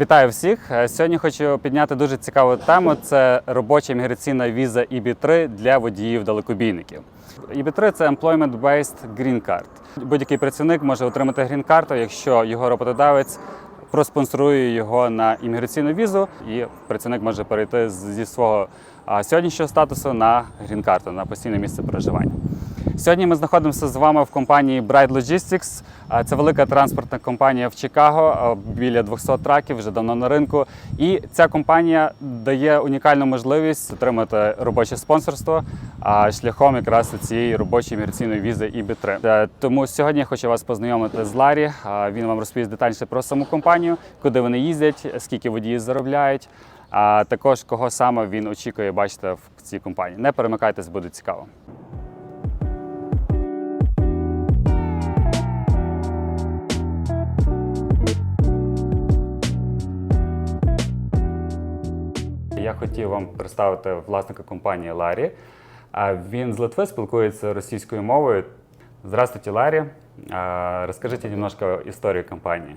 Вітаю всіх! Е, Сьогодні хочу підняти дуже цікаву тему. Це робоча міграційна віза EB3 для водіїв далекобійників. EB3 – це Employment-Based Green Card. Будь-який працівник може отримати грін-карту, якщо його роботодавець проспонсорує його на імміграційну візу, і працівник може перейти зі свого сьогоднішнього статусу на грін-карту, на постійне місце проживання. Сьогодні ми знаходимося з вами в компанії Bride Logistics. Це велика транспортна компанія в Чикаго, біля 200 траків, вже давно на ринку. І ця компанія дає унікальну можливість отримати робоче спонсорство шляхом якраз цієї робочої міграційної візи EB3. Е, Тому сьогодні я хочу вас познайомити з Ларі. Він вам розповість детальніше про саму компанію, куди вони їздять, скільки водії заробляють, а також кого саме він очікує бачити в цій компанії. Не перемикайтесь, буде цікаво. хотів вам представити власника компанії Ларі. А Він з Литви спілкується російською мовою. Здравствуйте, Ларі. А, Расскажите немножко историю компании.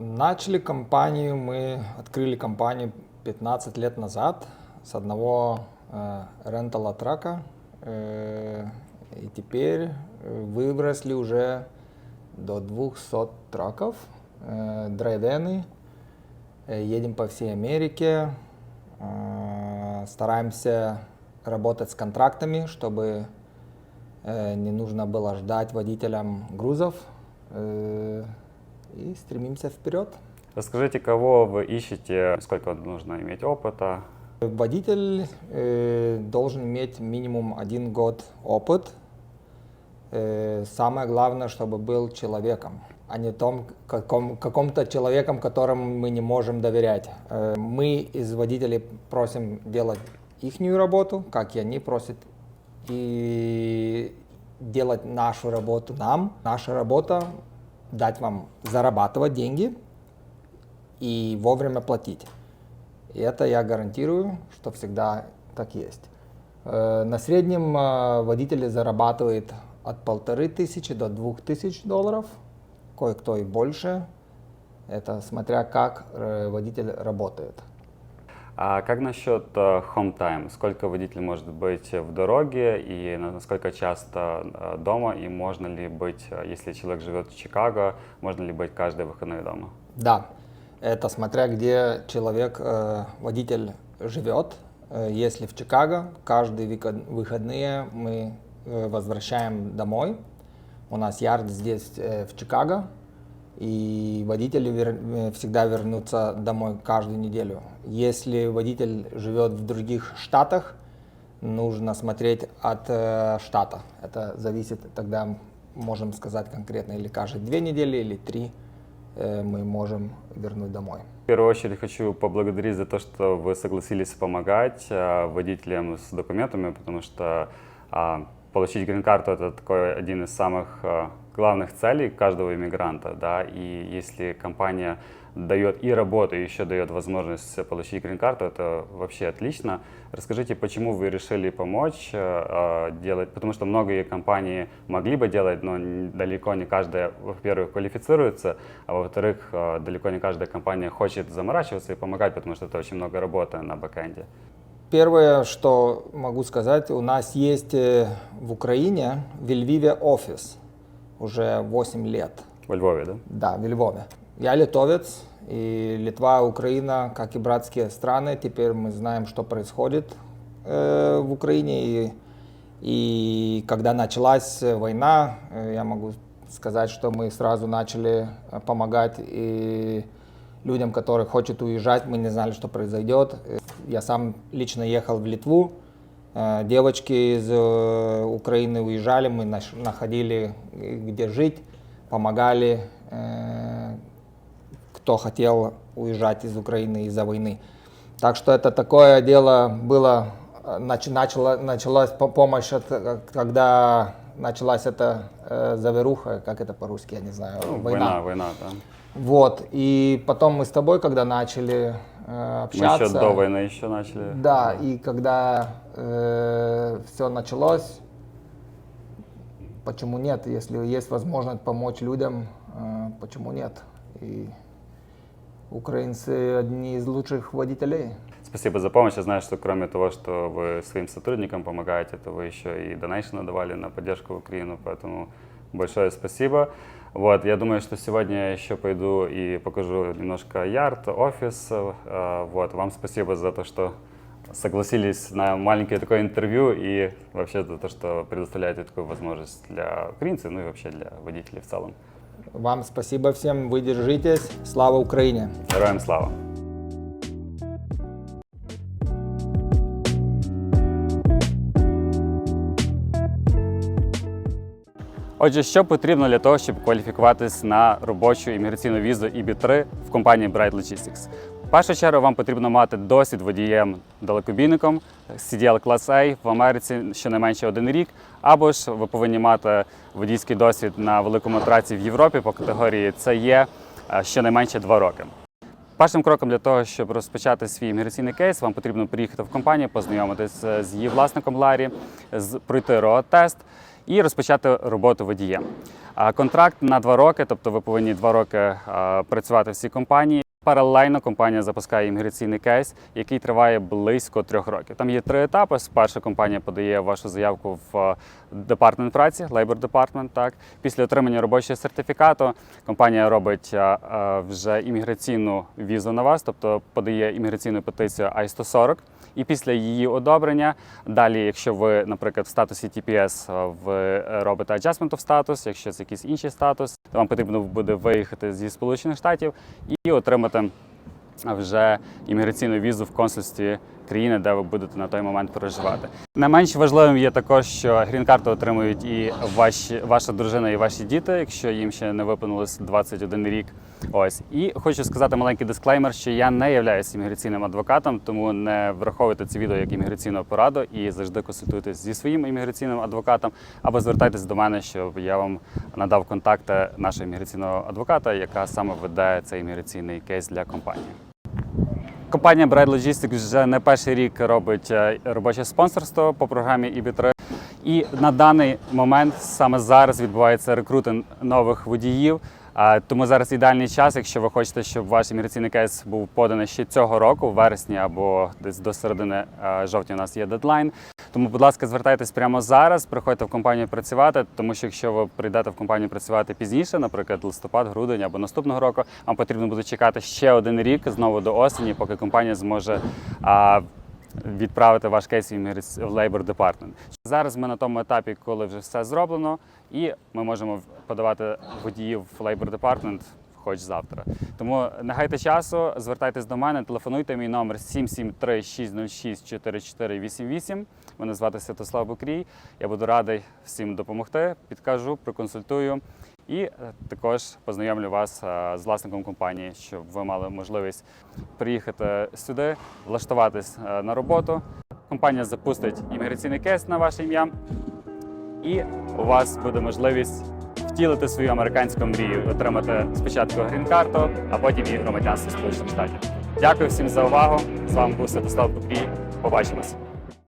Начали компанию, мы открыли компанию 15 лет назад с одного э, рентала трака. э, и теперь э, выросли уже до 200 траков, э, драйвены. Э, едем по всей Америке, э, стараемся работать с контрактами, чтобы э, не нужно было ждать водителям грузов. э, и стремимся вперед. Расскажите, кого вы ищете, сколько нужно иметь опыта. Водитель э, должен иметь минимум один год опыт. Э, самое главное, чтобы был человеком, а не том каком, каком-то человеком, которому мы не можем доверять. Э, мы из водителей просим делать их работу, как и они просят, и делать нашу работу нам. Наша работа дать вам зарабатывать деньги и вовремя платить. И это я гарантирую, что всегда так есть. Э, На среднем э, водитель зарабатывает от полторы тысячи до двух тысяч долларов, кое-кто и больше. Это смотря как э, водитель работает. А как насчет э, home time? Сколько водитель может быть в дороге и на- насколько часто э, дома? И можно ли быть, если человек живет в Чикаго, можно ли быть каждый выходной дома? Да, это смотря где человек, водитель живет. Если в Чикаго, каждые выход- выходные мы возвращаем домой. У нас ярд здесь э, в Чикаго, и водители вер- э, всегда вернутся домой каждую неделю. Если водитель живет в других штатах, нужно смотреть от э, штата. Это зависит, тогда можем сказать конкретно, или каждые две недели, или три э, мы можем вернуть домой. В первую очередь хочу поблагодарить за то, что вы согласились помогать э, водителям с документами, потому что а, получить грин-карту это такой один из самых э, главных целей каждого иммигранта, да, и если компания дает и работу, и еще дает возможность получить грин-карту, это вообще отлично. Расскажите, почему вы решили помочь э, э, делать, потому что многие компании могли бы делать, но далеко не каждая, во-первых, квалифицируется, а во-вторых, э, далеко не каждая компания хочет заморачиваться и помогать, потому что это очень много работы на бэкэнде. Первое, что могу сказать, у нас есть э, в Украине, в Львиве офис уже 8 лет. Во Львове, да? Да, в Львове. Я литовец, и Литва, Украина, как и братские страны, теперь мы знаем, что происходит э, в Украине. И, и когда началась война, э, я могу сказать, что мы сразу начали э, помогать и людям, которые хотят уезжать, мы не знали, что произойдет. Я сам лично ехал в Литву, Э, Девочки из э, Украины уезжали, мы находили, где жить, помогали, э, кто хотел уезжать из Украины из-за войны. Так что это такое дело было, нач- начало, началась по- помощь, когда началась эта э, заверуха, как это по-русски, я не знаю, Ну, война. война, война, да. Вот, и потом мы с тобой, когда начали э, Мы общаться... еще до войны еще начали. Да, и когда все началось, почему нет? Если есть возможность помочь людям, э, почему нет? И Украинцы одни из лучших водителей. Спасибо за помощь. Я знаю, что кроме того, что вы своим сотрудникам помогаете, то вы еще и донейшн давали на поддержку Украину, поэтому большое спасибо. Вот, я думаю, что сегодня я еще пойду и покажу немножко ярд, офис. Э, Вот, вам спасибо за то, что согласились на маленькое такое интервью и вообще за то, что предоставляете такую возможность для украинцев, ну и вообще для водителей в целом. Вам спасибо всем, вы держитесь. Слава Украине! Героям слава! Отже, що потрібно для того, щоб кваліфікуватись на робочу імміграційну візу EB3 в компанії Bright Logistics? В першу чергу вам потрібно мати досвід водієм далекобійником CDL Class A в Америці щонайменше один рік, або ж ви повинні мати водійський досвід на великому траці в Європі по категорії CE е, щонайменше два роки. Першим кроком для того, щоб розпочати свій імміграційний кейс, вам потрібно приїхати в компанію, познайомитися з її власником Ларі, пройти РОА-тест і розпочати роботу водієм. Контракт на два роки, тобто ви повинні два роки працювати в цій компанії. Паралельно компанія запускає імміграційний кейс, який триває близько трьох років. Там є три етапи. Спершу компанія подає вашу заявку в е, департамент праці, Labor Department. Так після отримання робочого сертифікату компанія робить е, е, вже імміграційну візу на вас, тобто подає імміграційну петицію I-140. І після її одобрення, далі, якщо ви, наприклад, в статусі TPS ви робите adjustment of status, якщо це якийсь інший статус, то вам потрібно буде виїхати зі Сполучених Штатів і отримати вже імміграційну візу в консульстві країни, де ви будете на той момент проживати. Не менш важливим є також, що грін-карту отримують і ваші, ваша дружина, і ваші діти, якщо їм ще не виповнилось 21 рік. Ось і хочу сказати маленький дисклеймер, що я не являюся імміграційним адвокатом, тому не враховуйте це відео як імміграційну пораду і завжди консультуйтесь зі своїм імміграційним адвокатом або звертайтесь до мене, щоб я вам надав контакти нашого імміграційного адвоката, яка саме веде цей імміграційний кейс для компанії. Компанія Bride Logistics вже не перший рік робить е, робоче спонсорство по програмі EB3. І на даний момент саме зараз відбувається рекрутинг нових водіїв. Тому зараз ідеальний час, якщо ви хочете, щоб ваш імміграційний кейс був поданий ще цього року, в вересні або десь до середини жовтня. У нас є дедлайн. Тому, будь ласка, звертайтесь прямо зараз, приходьте в компанію працювати, тому що якщо ви прийдете в компанію працювати пізніше, наприклад, листопад, грудень або наступного року, вам потрібно буде чекати ще один рік знову до осені, поки компанія зможе. Відправити ваш кейс в Labor Department. Зараз ми на тому етапі, коли вже все зроблено, і ми можемо подавати водіїв в Labor Department хоч завтра. Тому не гайте часу, звертайтесь до мене, телефонуйте мій номер 773 606 4488. Мене звати Святослав Букрій. Я буду радий всім допомогти, підкажу, проконсультую. І е, також познайомлю вас е, з власником компанії, щоб ви мали можливість приїхати сюди, влаштуватись е, на роботу. Компанія запустить імміграційний кейс на ваше ім'я, і у вас буде можливість втілити свою американську мрію, отримати спочатку грін-карту, а потім і громадянство Сполучених Штатів. Дякую всім за увагу. З вами був Святослав Купрій. Побачимось.